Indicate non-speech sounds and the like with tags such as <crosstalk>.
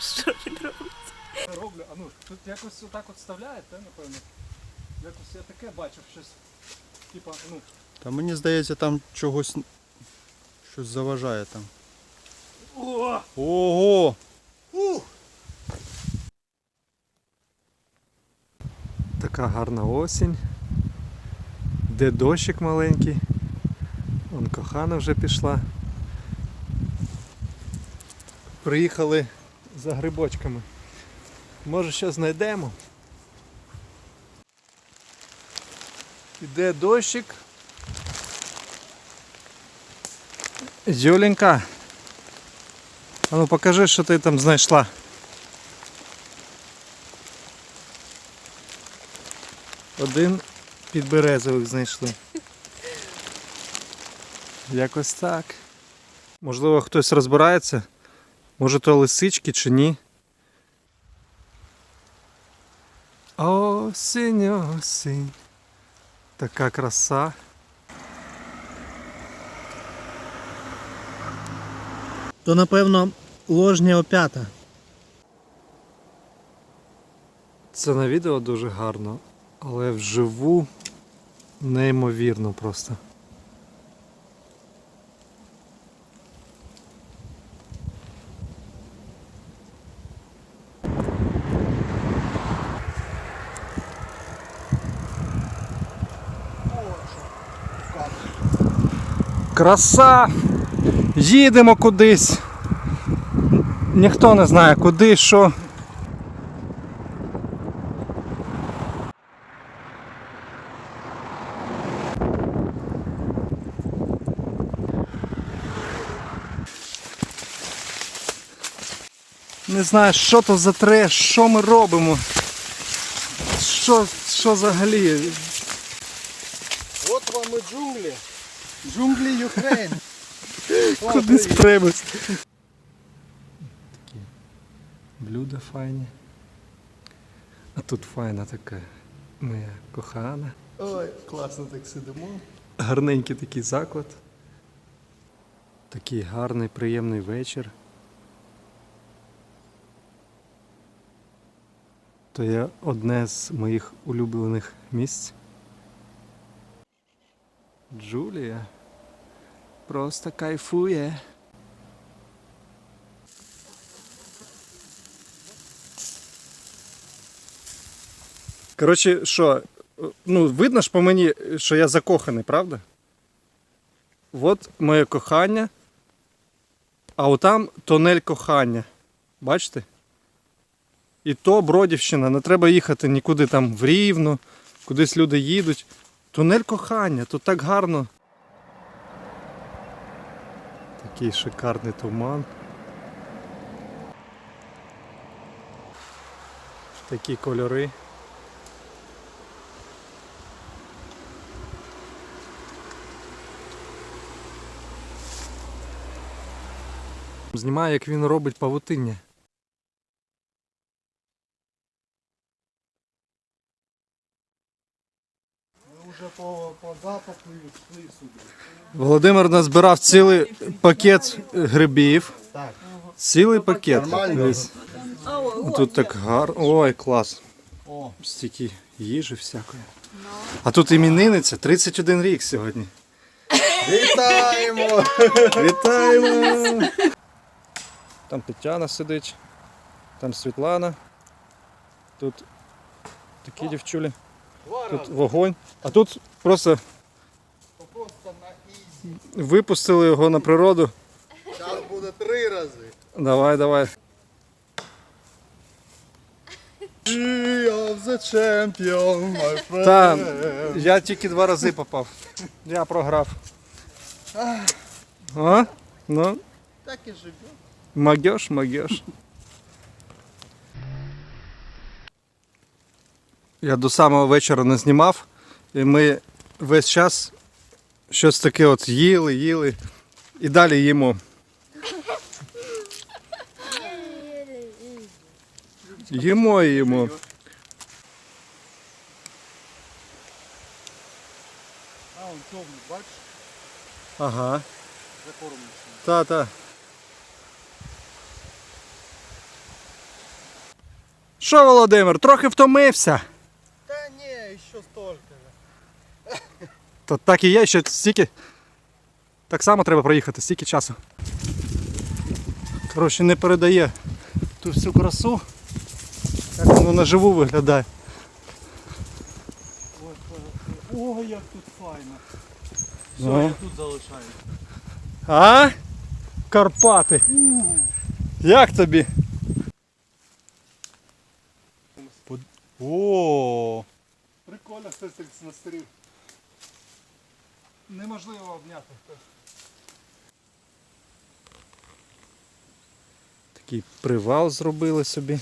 Що він робить? роблю. А ну, тут якось отак от вставляють, та, напевно. Якось я таке бачив щось. Типа, ну, Та мені здається, там чогось щось заважає там. о! Ого! Така гарна осінь. Де дощик маленький. Вон кохана вже пішла. Приїхали за грибочками. Може що знайдемо. Іде дощик. Юленька. А ну покажи, що ти там знайшла. Один підберезовик знайшли. <laughs> Якось так. Можливо, хтось розбирається. Може то лисички чи ні. Осінь, осінь. Така краса. То напевно ложня опята. Це на відео дуже гарно, але вживу неймовірно просто. Краса! Їдемо кудись. Ніхто не знає куди, що. Не знаю, що то за треш, що ми робимо. Що, що взагалі? От вам і джунглі. Джунглі Юкрейн. <laughs> Куди спремось? Такі блюда файні. А тут файна така моя кохана. Ой, класно так сидимо. Гарненький такий заклад. Такий гарний, приємний вечір. То є одне з моїх улюблених місць. Джулія просто кайфує. Коротше, що, ну, видно ж по мені, що я закоханий, правда? От моє кохання. А отам тунель кохання. Бачите? І то Бродівщина, не треба їхати нікуди там в Рівно, кудись люди їдуть. Тунель кохання, тут так гарно. Такий шикарний туман. Такі кольори. Знімаю, як він робить павутиння. По, по запаху йшли сюди. Володимир назбирав цілий пакет грибів. Так. Цілий пакет. Нормально. Дивись. Тут так гарно. Ой, клас. О, Стільки їжі всякої. А тут іменинниця 31 рік сьогодні. вітаємо! Вітаємо! Там Тетяна сидить, там Світлана. Тут такі дівчулі. Тут вогонь. А тут просто випустили його на природу. Зараз буде три рази. Давай, давай. Of the champion, my friend. Та, я тільки два рази попав. Я програв. А? Ну, Так і живе. могеш, могеш. Я до самого вечора не знімав, і ми весь час щось таке от їли, їли і далі їмо. Їмо і їмо. А, он темний, бачиш, Ага. закормлений. Та, та. Що, Володимир, трохи втомився. Та ні, ще столько. То так і є, ще стільки. Так само треба проїхати, стільки часу. Коротше, не передає ту всю красу. Як воно наживу виглядає. Ой, як тут файно. Все, Ну. я тут залишаю. А? Карпати. Як тобі? О, Прикольно, хтось так настрів. Неможливо обняти. Такий привал зробили собі.